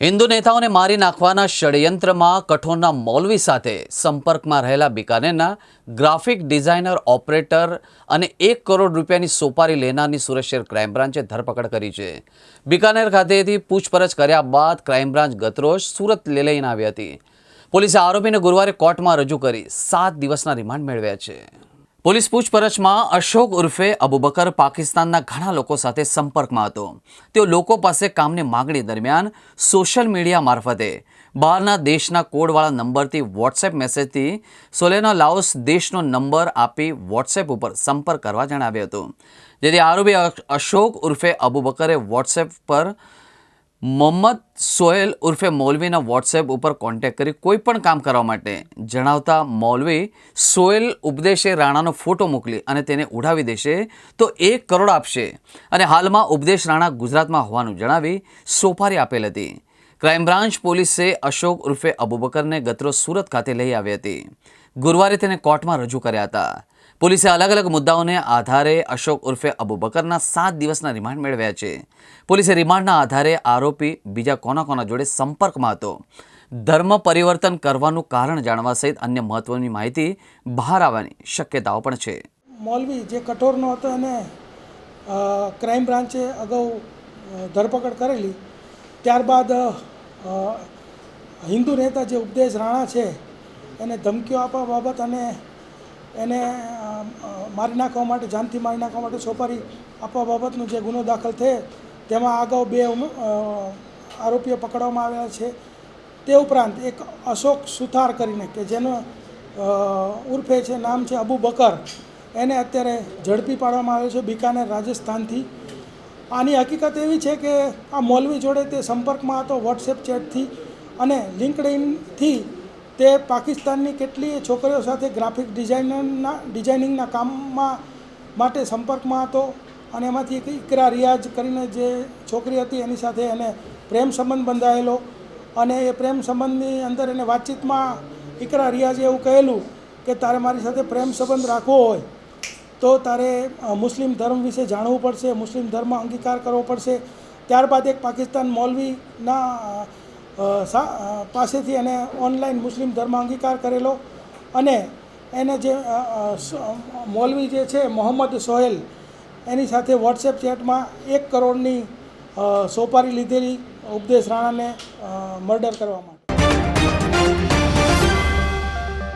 હિન્દુ નેતાઓને મારી નાખવાના ષડયંત્રમાં કઠોરના મૌલવી સાથે સંપર્કમાં રહેલા બિકાનેરના ગ્રાફિક ડિઝાઇનર, ઓપરેટર અને એક કરોડ રૂપિયાની સોપારી લેનારની સુરત શહેર બ્રાન્ચે ધરપકડ કરી છે. બિકાનેર ખાતેથી પૂછપરછ કર્યા બાદ ક્રાઇમ બ્રાન્ચ ગતરોજ સુરત લઈને આવી હતી. પોલીસે આરોપીને ગુરુવારે કોર્ટમાં રજૂ કરી સાત દિવસના રિમાન્ડ મેળવ્યા છે. પોલીસ પૂછપરછમાં અશોક ઉર્ફે અબુબકર પાકિસ્તાનના ઘણા લોકો સાથે સંપર્કમાં હતો. તેઓ લોકો પાસે કામની માગણી દરમિયાન સોશિયલ મીડિયા મારફતે બહારના દેશના કોડવાળા નંબરથી વોટ્સએપ મેસેજથી સોલેના લાઓસ દેશનો નંબર આપી વોટ્સએપ ઉપર સંપર્ક કરવા જણાવ્યું હતું. જેથી આરોપી અશોક ઉર્ફે અબુબકરે વોટ્સએપ પર મોહમ્મદ સોહેલ ઉર્ફે મૌલવીના વોટ્સએપ ઉપર કોન્ટેક્ટ કરી કોઈ પણ કામ કરવા માટે જણાવતા મૌલવી સોહેલ ઉપદેશે રાણાનો ફોટો મોકલી અને તેને ઉડાવી દેશે તો એક કરોડ આપશે. અને હાલમાં ઉપદેશ રાણા ગુજરાતમાં હોવાનું જણાવી સોપારી આપેલ હતી. ક્રાઇમ બ્રાન્ચ પોલીસે અશોક ઉર્ફે અબુબકરને ગત્રો સુરત ખાતે લઈ આવી હતી. ગુરુવારે તેને કોર્ટમાં રજૂ કર્યા હતા. પોલીસે અલગ અલગ મુદ્દાઓને આધારે અશોક ઉર્ફે અબુબકરના સાત દિવસના રિમાન્ડ મેળવ્યા છે. પોલીસે રિમાન્ડના આધારે આરોપી બીજા કોના કોના જોડે સંપર્કમાં હતો. ધર્મ પરિવર્તન કરવાનું કારણ જાણવા સહિત અન્ય મહત્વની માહિતી બહાર આવવાની શક્યતાઓ પણ છે. મૌલવી જે કઠોરનો હતો અને ક્રાઇમ બ્રાન્ચે અગાઉ ધરપકડ કરેલી. ત્યારબાદ હિન્દુ નેતા જે ઉપદેશ રાણા છે, એને ધમકીઓ આપવા બાબત અને એને મારી નાખવા માટે, જાનથી મારી નાખવા માટે સોપારી આપવા બાબતનો જે ગુનો દાખલ થયો, તેમાં અગાઉ બે આરોપીઓ પકડવામાં આવ્યા છે. તે ઉપરાંત એક અશોક સુથાર કરીને, કે જેનો ઉર્ફે છે, નામ છે અબુ બકર, એને અત્યારે ઝડપી પાડવામાં આવ્યો છે બિકાનેર રાજસ્થાનથી. આની હકીકત એવી છે કે આ મૌલવી જોડે તે સંપર્કમાં હતો વોટ્સએપ ચેટથી, અને લિંકડઇનથી તે પાકિસ્તાનની કેટલીય છોકરીઓ સાથે ગ્રાફિક ડિઝાઇનરના ડિઝાઇનિંગના કામમાં માટે સંપર્કમાં હતો અને એમાંથી એક ઇકરા રિયાઝ કરીને જે છોકરી હતી એની સાથે એને પ્રેમ સંબંધ બંધાયેલો અને એ પ્રેમ સંબંધની અંદર એને વાતચીતમાં ઇકરા રિયાઝે એવું કહેલું કે તારે મારી સાથે પ્રેમ સંબંધ રાખવો હોય તો તારે મુસ્લિમ ધર્મ વિશે જાણવું પડશે, મુસ્લિમ ધર્મ અંગીકાર કરવો પડશે. ત્યારબાદ એક પાકિસ્તાન મૌલવીના પાસેથી એને ઓનલાઈન મુસ્લિમ ધર્મ અંગીકાર કરેલો અને એને જે મૌલવી જે છે, મોહમ્મદ સોહેલ, એની સાથે વોટ્સએપ ચેટમાં એક કરોડની સોપારી લીધેલી ઉપદેશ રાણાને મર્ડર કરવામાં